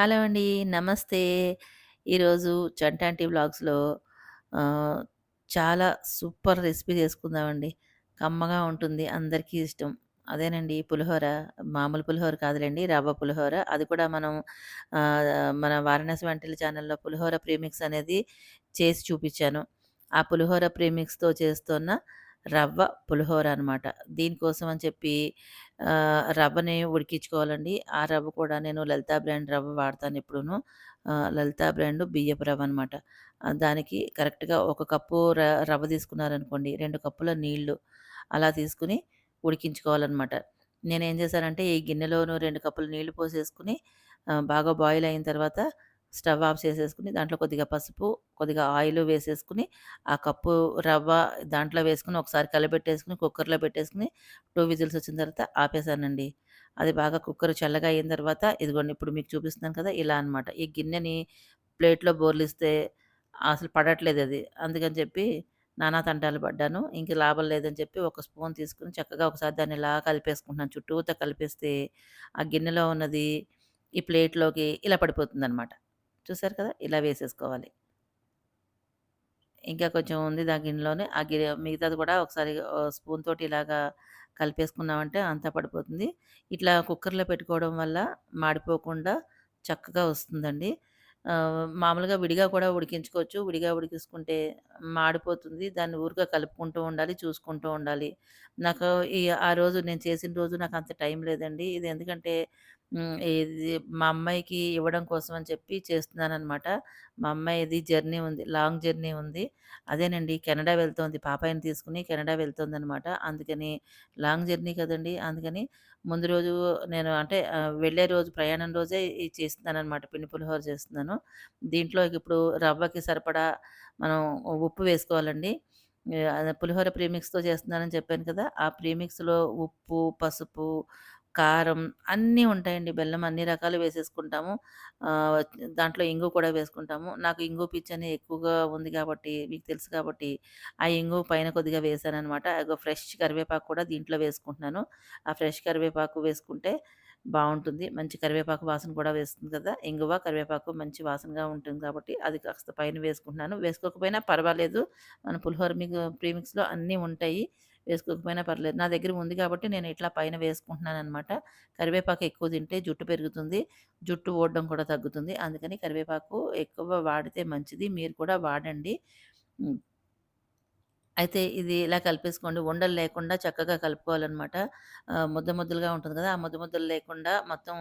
Hello అండి. నమస్తే. ఈరోజు చంటాంటి వ్లాగ్స్‌లో ఆహ్, చాలా సూపర్ రెసిపీ చేసుకుందామండి. కమ్మగా ఉంటుంది. అందరికీ ఇష్టం. అదేనండి పులిహోర. మామూలు పులిహోర కాదులెండి. రవ్వ పులిహోర. అది కూడా మనం ఆహ్, మన వారణాసి వంటల ఛానల్‌లో పులిహోర ప్రీమిక్స్ అనేది చేసి చూపించాను ఆ పులిహోర ప్రీమిక్స్‌తో చేస్తున్న రవ్వ పులిహోర అనమాట. దీనికోసం అని చెప్పి రవ్వని ఉడికించుకోవాలండి. ఆ రవ్వ కూడా నేను లలితా బ్రాండ్ రవ్వ వాడతాను ఎప్పుడూను. లలితా బ్రాండ్ బియ్యపు రవ్వ అనమాట. దానికి కరెక్ట్‌గా ఒక కప్పు రవ్వ తీసుకున్నారనుకోండి, రెండు కప్పుల నీళ్ళు అలా తీసుకొని ఉడికించుకోవాలన్నమాట నేనేం చేశానంటే ఈ గిన్నెలోను 2 కప్పులు నీళ్ళు పోసేసుకొని బాగా బాయిల్ అయిన తర్వాత స్టవ్ ఆఫ్ చేసేసుకుని దాంట్లో కొద్దిగా పసుపు, కొద్దిగా ఆయిల్ వేసేసుకొని ఆ కప్పు రవ్వ దాంట్లో వేసుకుని ఒకసారి కలబెట్టేసుకుని కుక్కర్‌లో పెట్టేసుకుని టూ విజిల్స్ వచ్చిన తర్వాత ఆపేసానండి. అది బాగా కుక్కర్ చల్లగా అయిన తర్వాత ఇదిగోండి ఇప్పుడు మీకు చూపిస్తున్నాను కదా! ఇలా అనమాట. ఈ గిన్నెని ప్లేట్‌లో బోర్లిస్తే అసలు పడట్లేదు అది అందుకని చెప్పి నానా తంటాలు పడ్డాను. ఇంక లాభం లేదని చెప్పి ఒక స్పూన్ తీసుకొని చక్కగా ఒకసారి దాన్ని ఇలా కలిపేసుకుంటున్నాను. చుట్టూతో కలిపేస్తే ఆ గిన్నెలో ఉన్నది ఈ ప్లేట్‌లోకి ఇలా పడిపోతుందనమాట. చూసారు కదా! ఇలా వేసేసుకోవాలి. ఇంకా కొంచెం ఉంది దా గిన్నెలోనే. ఆ గిన్నె మిగతాది కూడా ఒకసారి స్పూన్ తోటి ఇలాగా కలిపేసుకున్నామంటే అంతా పడిపోతుంది. ఇట్లా కుక్కర్‌లో పెట్టుకోవడం వల్ల మాడిపోకుండా చక్కగా వస్తుందండి. మామూలుగా విడిగా కూడా ఉడికించుకోవచ్చు. విడిగా ఉడికించుకుంటే మాడిపోతుంది. దాన్ని ఊరిగా కలుపుకుంటూ ఉండాలి, చూసుకుంటూ ఉండాలి. నాకు ఈ ఆ రోజు నేను చేసిన రోజు నాకు అంత టైం లేదండి. ఇది ఎందుకంటే హ్మ్. ఇది మా అమ్మాయికి ఇవ్వడం కోసం అని చెప్పి చేస్తున్నాననమాట. మా అమ్మాయిది జర్నీ ఉంది. లాంగ్ జర్నీ ఉంది. అదేనండి కెనడా వెళ్తోంది. పాపాయిని తీసుకొని కెనడా వెళ్తోందనమాట. అందుకని లాంగ్ జర్నీ కదండీ! అందుకని ముందు రోజు నేను అంటే ఆహ్, వెళ్ళే రోజు ప్రయాణం రోజే ఇది చేస్తున్నాననమాట. పిండి పులిహోర చేస్తున్నాను. దీంట్లో ఇప్పుడు రవ్వకి సరిపడా మనం ఉప్పు వేసుకోవాలండి. ఆహ్, పులిహోర ప్రీమిక్స్‌తో చేస్తున్నానని చెప్పాను కదా! ఆ ప్రీమిక్స్‌లో ఉప్పు, పసుపు, కారం అన్నీ ఉంటాయండి. బెల్లం అన్ని రకాలు వేసేసుకుంటాము. దాంట్లో ఇంగు కూడా వేసుకుంటాము. నాకు ఇంగు పిచ్చని ఎక్కువగా ఉంది కాబట్టి మీకు తెలుసు కాబట్టి, ఆ ఇంగు పైన కొద్దిగా వేసాను అనమాట ఫ్రెష్ కరివేపాకు కూడా దీంట్లో వేసుకుంటున్నాను. ఆ ఫ్రెష్ కరివేపాకు వేసుకుంటే బాగుంటుంది మంచి కరివేపాకు వాసన కూడా వేస్తుంది కదా! ఇంగువ, కరివేపాకు మంచి వాసనగా ఉంటుంది కాబట్టి అది కాస్త పైన వేసుకుంటున్నాను. వేసుకోకపోయినా పర్వాలేదు. మన పులిహోర మీకు ప్రీమిక్స్‌లో అన్నీ ఉంటాయి. వేసుకోకపోయినా పర్లేదు. నా దగ్గర ఉంది కాబట్టి నేను ఇట్లా పైన వేసుకుంటున్నాను అనమాట కరివేపాకు ఎక్కువ తింటే జుట్టు పెరుగుతుంది. జుట్టు ఓడడం కూడా తగ్గుతుంది. అందుకని కరివేపాకు ఎక్కువ వాడితే మంచిది. మీరు కూడా వాడండి. అయితే ఇది ఇలా కలిపేసుకోండి. ఉండలు లేకుండా చక్కగా కలుపుకోవాలనమాట. ముద్ద ముద్దలుగా ఉంటుంది కదా! ఆ ముద్ద ముద్దలు లేకుండా మొత్తం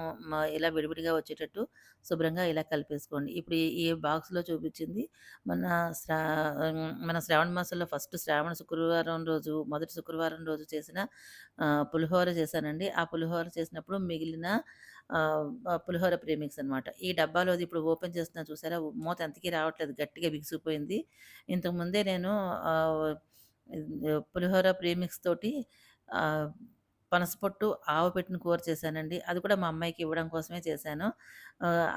ఇలా విడివిడిగా వచ్చేటట్టు శుభ్రంగా ఇలా కలిపేసుకోండి. ఇప్పుడు ఈ బాక్స్‌లో చూపించింది మన శ్రా మన శ్రావణ మాసంలో ఫస్ట్ శ్రావణ శుక్రవారం రోజు మొదటి శుక్రవారం రోజు చేసిన పులిహోర చేశానండి. ఆ పులిహోర చేసినప్పుడు మిగిలిన పులిహోర ప్రేమిక్స్ అనమాట. ఈ డబ్బాలోది ఇప్పుడు ఓపెన్ చేస్తున్నా చూసారా? మూత ఎంతకీ రావట్లేదు గట్టిగా బిగిసిపోయింది. ఇంతకు ముందే నేను పులిహోర ప్రీమిక్స్ తోటి పనసపొట్టు, ఆవు పెట్టిన కూర చేశానండి. అది కూడా మా అమ్మాయికి ఇవ్వడం కోసమే చేశాను.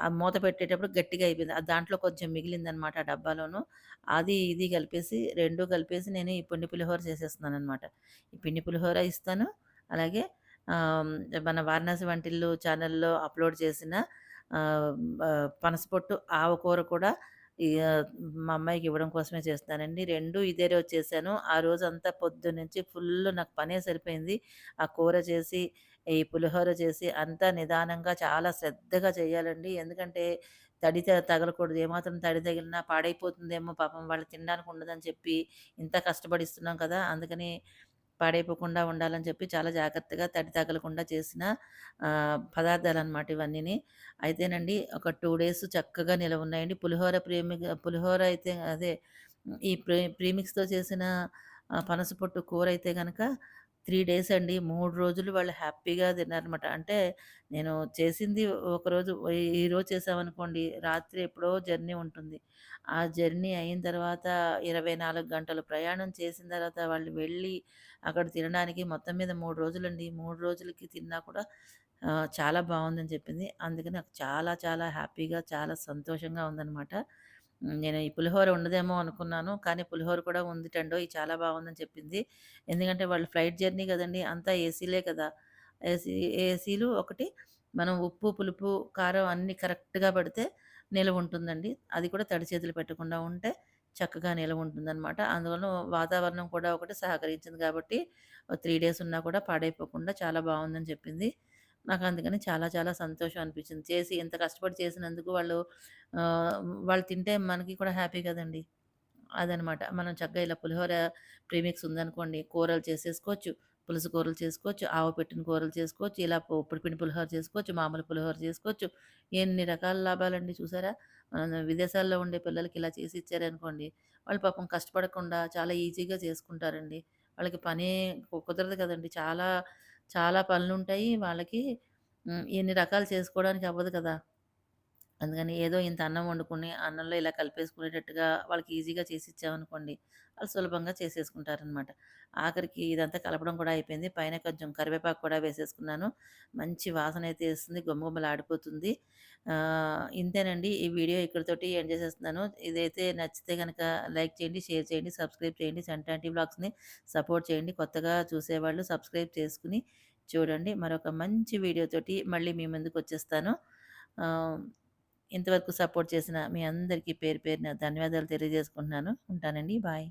ఆ మూత పెట్టేటప్పుడు గట్టిగా అయిపోయింది. దాంట్లో కొంచెం మిగిలిందనమాట ఆ డబ్బాలోను. అది ఇది కలిపేసి రెండు కలిపేసి నేను ఈ పిండి పులిహోర చేసేస్తున్నాననమాట. ఈ పిండి పులిహోర ఇస్తాను. అలాగే మన వారణాసి వంటిల్లు ఛానల్‌లో అప్‌లోడ్ చేసిన పనసపొట్టు, ఆవ కూర కూడా ఇక మా అమ్మాయికి ఇవ్వడం కోసమే చేస్తానండి రెండు ఇదే రోజు చేశాను. ఆ రోజంతా పొద్దున్నుంచి ఫుల్ నాకు పనే సరిపోయింది. ఆ కూర చేసి, ఈ పులిహోర చేసి అంతా నిదానంగా చాలా శ్రద్ధగా చేయాలండి. ఎందుకంటే తడి త తగలకూడదు. ఏమాత్రం తడి తగిలినా పాడైపోతుందేమో పాపం వాళ్ళు తినడానికి ఉండదని చెప్పి ఇంత కష్టపడిస్తున్నాం కదా! అందుకని పాడైపోకుండా ఉండాలని చెప్పి చాలా జాగ్రత్తగా తడి తగలకుండా చేసిన పదార్థాలు అనమాట ఇవన్నీని. అయితేనండి ఒక టూ డేస్ చక్కగా నిలవ ఉన్నాయండి పులిహోర ప్రేమి పులిహోర అయితే అదే ఈ ప్రే ప్రీమిక్స్‌తో చేసిన పనస పొట్టు కూర అయితే కనుక త్రీ డేస్ అండి. మూడు రోజులు వాళ్ళు హ్యాపీగా తిన్నారనమాట. అంటే నేను చేసింది ఒకరోజు ఈరోజు చేసామనుకోండి రాత్రి ఎప్పుడో జర్నీ ఉంటుంది. ఆ జర్నీ అయిన తర్వాత 24 గంటలు ప్రయాణం చేసిన తర్వాత వాళ్ళు వెళ్ళి అక్కడ తినడానికి మొత్తం మీద 3 రోజులండి. మూడు రోజులకి తిన్నా కూడా చాలా బాగుందని చెప్పింది. అందుకని నాకు చాలా చాలా హ్యాపీగా, చాలా సంతోషంగా ఉందనమాట. నేను ఈ పులిహోర ఉండదేమో అనుకున్నాను. కానీ పులిహోర కూడా ఉంది టెండో ఇది చాలా బాగుందని చెప్పింది. ఎందుకంటే వాళ్ళు ఫ్లైట్ జర్నీ కదండి అంతా ఏసీలే కదా! ఏసీ ఏసీలు ఒకటి మనం ఉప్పు, పులుపు, కారం అన్నీ కరెక్ట్‌గా పెడితే నిలవుంటుందండి. అది కూడా తడి చేతులు పెట్టకుండా ఉంటే చక్కగా నిలవుంటుందనమాట. అందువలన వాతావరణం కూడా ఒకటి సహకరించింది కాబట్టి త్రీ డేస్ ఉన్నా కూడా పాడైపోకుండా చాలా బాగుందని చెప్పింది. నాకు అందుకని చాలా చాలా సంతోషం అనిపించింది. చేసి ఇంత కష్టపడి చేసినందుకు వాళ్ళు వాళ్ళు తింటే మనకి కూడా హ్యాపీ కదండీ! అదనమాట. మనం చక్కగా ఇలా పులిహోర ప్రీమిక్స్ ఉందనుకోండి, కూరలు చేసేసుకోవచ్చు. పులుసు కూరలు చేసుకోవచ్చు, ఆవు పెట్టిన కూరలు చేసుకోవచ్చు, ఇలా పొ ఉప్పుడుపిండి పులిహోర చేసుకోవచ్చు, మామూలు పులిహోర చేసుకోవచ్చు. ఎన్ని రకాల లాభాలండి చూసారా? మనం విదేశాల్లో ఉండే పిల్లలకి ఇలా చేసి ఇచ్చారనుకోండి, వాళ్ళు పాపం కష్టపడకుండా చాలా ఈజీగా చేసుకుంటారండి. వాళ్ళకి పని కుదరదు కదండి చాలా, చాలా పనులు ఉంటాయి వాళ్ళకి. ఎన్ని రకాలు చేసుకోవడానికి అవ్వదు కదా! అందుకని ఏదో ఇంత అన్నం వండుకుని అన్నంలో ఇలా కలిపేసుకునేటట్టుగా వాళ్ళకి ఈజీగా చేసి ఇచ్చామనుకోండి వాళ్ళు సులభంగా చేసేసుకుంటారనమాట. ఆఖరికి ఇదంతా కలపడం కూడా అయిపోయింది. పైన కొంచెం కరివేపాకు కూడా వేసేసుకున్నాను. మంచి వాసన అయితే వేస్తుంది గుమ్మగుమ్మలాడిపోతుంది ఇంతేనండి. ఈ వీడియో ఇక్కడితోటి ఎండ్ చేసేస్తున్నాను. ఇదైతే నచ్చితే కనుక లైక్ చేయండి, షేర్ చేయండి, సబ్స్క్రైబ్ చేయండి. సంటాంటి బ్లాగ్స్ని సపోర్ట్ చేయండి. కొత్తగా చూసేవాళ్ళు సబ్స్క్రైబ్ చేసుకుని చూడండి. మరొక మంచి వీడియోతోటి మళ్ళీ మీ ముందుకు వచ్చేస్తాను ఇంతవరకు సపోర్ట్ చేసిన మీ అందరికీ పేరు పేరున ధన్యవాదాలు తెలియజేసుకుంటున్నాను. ఉంటానండి. బాయ్.